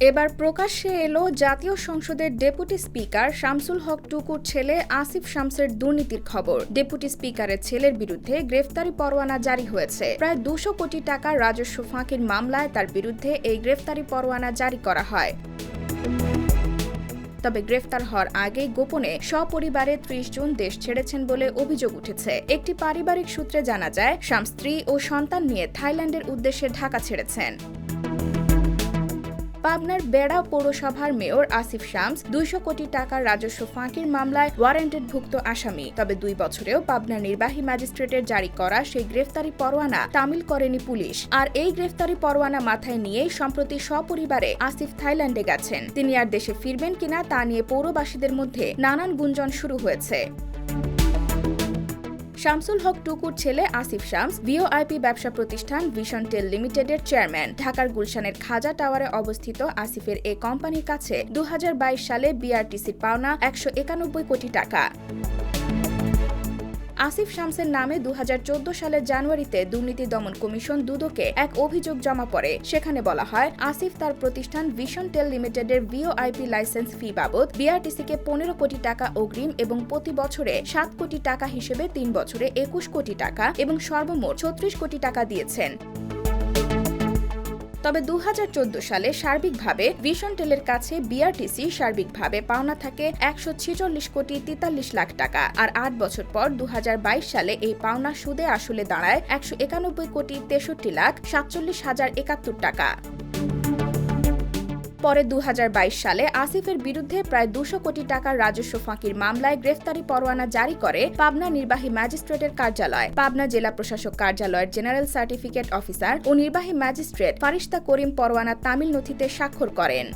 এবার প্রকাশ্যে এলো জাতীয় সংসদের ডেপুটি স্পিকার শামসুল হক টুকুর ছেলে আসিফ শামসের দুর্নীতির খবর। ডেপুটি স্পিকারের ছেলের বিরুদ্ধে গ্রেফতারি পরোয়ানা জারি হয়েছে। প্রায় দুশো কোটি টাকা রাজস্ব ফাঁকির মামলায় তার বিরুদ্ধে এই গ্রেফতারি পরোয়ানা জারি করা হয়। তবে গ্রেফতার হওয়ার আগেই গোপনে সপরিবারে ত্রিশ জন দেশ ছেড়েছেন বলে অভিযোগ উঠেছে। একটি পারিবারিক সূত্রে জানা যায় শাম স্ত্রী ও সন্তান নিয়ে থাইল্যান্ডের উদ্দেশ্যে ঢাকা ছেড়েছেন। পাবনার বেড়া পৌরসভার মেয়র আসিফ শামস দুইশো কোটি টাকার রাজস্ব ফাঁকির মামলায় ওয়ারেন্টেডভুক্ত আসামি। তবে দুই বছরেও পাবনার নির্বাহী ম্যাজিস্ট্রেটের জারি করা সেই গ্রেফতারি পরোয়ানা তামিল করেনি পুলিশ। আর এই গ্রেফতারি পরোয়ানা মাথায় নিয়েই সম্প্রতি সপরিবারে আসিফ থাইল্যান্ডে গেছেন। তিনি আর দেশে ফিরবেন কিনা তা নিয়ে পৌরবাসীদের মধ্যে নানান গুঞ্জন শুরু হয়েছে। শামসুল হক টুকুর ছেলে আসিফ শামস, ভিওআইপি ব্যবসা প্রতিষ্ঠান ভিশন টেল লিমিটেডের চেয়ারম্যান। ঢাকার গুলশানের খাজা টাওয়ারে অবস্থিত আসিফের এ কোম্পানির কাছে দু হাজার বাইশ সালে বিআরটিসির পাওনা একশো একানব্বই কোটি টাকা। আসিফ শামসের নামে দু হাজার চৌদ্দ সালের জানুয়ারিতে দুর্নীতি দমন কমিশন দুদকে এক অভিযোগ জমা পড়ে। সেখানে বলা হয়, আসিফ তার প্রতিষ্ঠান ভিশন টেল লিমিটেডের ভিওআইপি লাইসেন্স ফি বাবদ বিআরটিসিকে পনেরো কোটি টাকা অগ্রিম এবং প্রতি বছরে সাত কোটি টাকা হিসেবে তিন বছরে একুশ কোটি টাকা এবং সর্বমোট ছত্রিশ কোটি টাকা দিয়েছেন। তবে দুহাজার চোদ্দ সালে সার্বিকভাবে ভিশন টেলের কাছে বিআরটিসি সার্বিকভাবে পাওনা থাকে একশো ছেচল্লিশ কোটি তেতাল্লিশ লাখ টাকা। আর আট বছর পর দুহাজার বাইশ সালে এই পাওনা সুদে আসলে দাঁড়ায় একশো একানব্বই কোটি তেষট্টি লাখ সাতচল্লিশ হাজার একাত্তর টাকা। পরে দু হাজার বাইশ সালে আসিফের বিরুদ্ধে প্রায় দুশো কোটি টাকার রাজস্ব ফাঁকির মামলায় গ্রেফতারি পরোয়ানা জারি করে পাবনা নির্বাহী ম্যাজিস্ট্রেটের কার্যালয়। পাবনা জেলা প্রশাসক কার্যালয়ের জেনারেল সার্টিফিকেট অফিসার ও নির্বাহী ম্যাজিস্ট্রেট ফারিস্তা করিম পরোয়ানা তামিল নথিতে স্বাক্ষর করেন।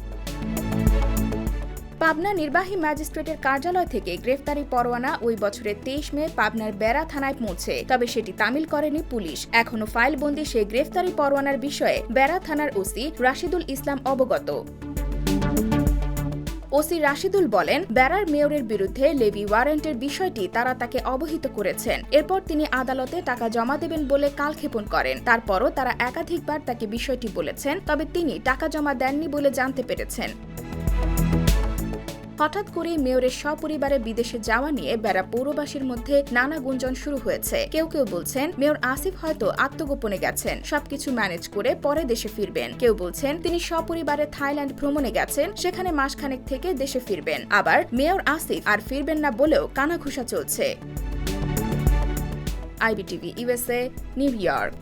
পাবনা নির্বাহী ম্যাজিস্ট্রেটের কার্যালয় থেকে গ্রেফতারি পরোয়ানা ওই বছরের তেইশ মে পাবনার বেড়া থানায় পৌঁছে। তবে সেটি তামিল করেনি পুলিশ। এখনও ফাইলবন্দি সেই গ্রেফতারি পরোয়ানার বিষয়ে বেড়া থানার ওসি রাশিদুল ইসলাম অবগত। ওসি রাশিদুল বলেন, বেড়ার মেয়রের বিরুদ্ধে লেভি ওয়ারেন্টের বিষয়টি তারা তাকে অবহিত করেছেন। এরপর তিনি আদালতে টাকা জমা দেবেন বলে কালক্ষেপণ করেন। তারপরও তারা একাধিকবার তাকে বিষয়টি বলেছেন, তবে তিনি টাকা জমা দেননি বলে জানতে পেরেছেন। হঠাৎ করেই মেয়রের সপরিবারে বিদেশে যাওয়া নিয়ে বেড়া পৌরবাসীর মধ্যে নানা গুঞ্জন শুরু হয়েছে। কেউ কেউ বলছেন, মেয়র আসিফ হয়তো আত্মগোপনে গেছেন। সবকিছু ম্যানেজ করে পরে দেশে ফিরবেন। কেউ বলছেন, তিনি সপরিবারে থাইল্যান্ড ভ্রমণে গেছেন, সেখানে মাসখানেক থেকে দেশে ফিরবেন। আবার, মেয়র আসিফ আর ফিরবেন না বলেও কানাঘুষা চলছে। IBTV USA New York.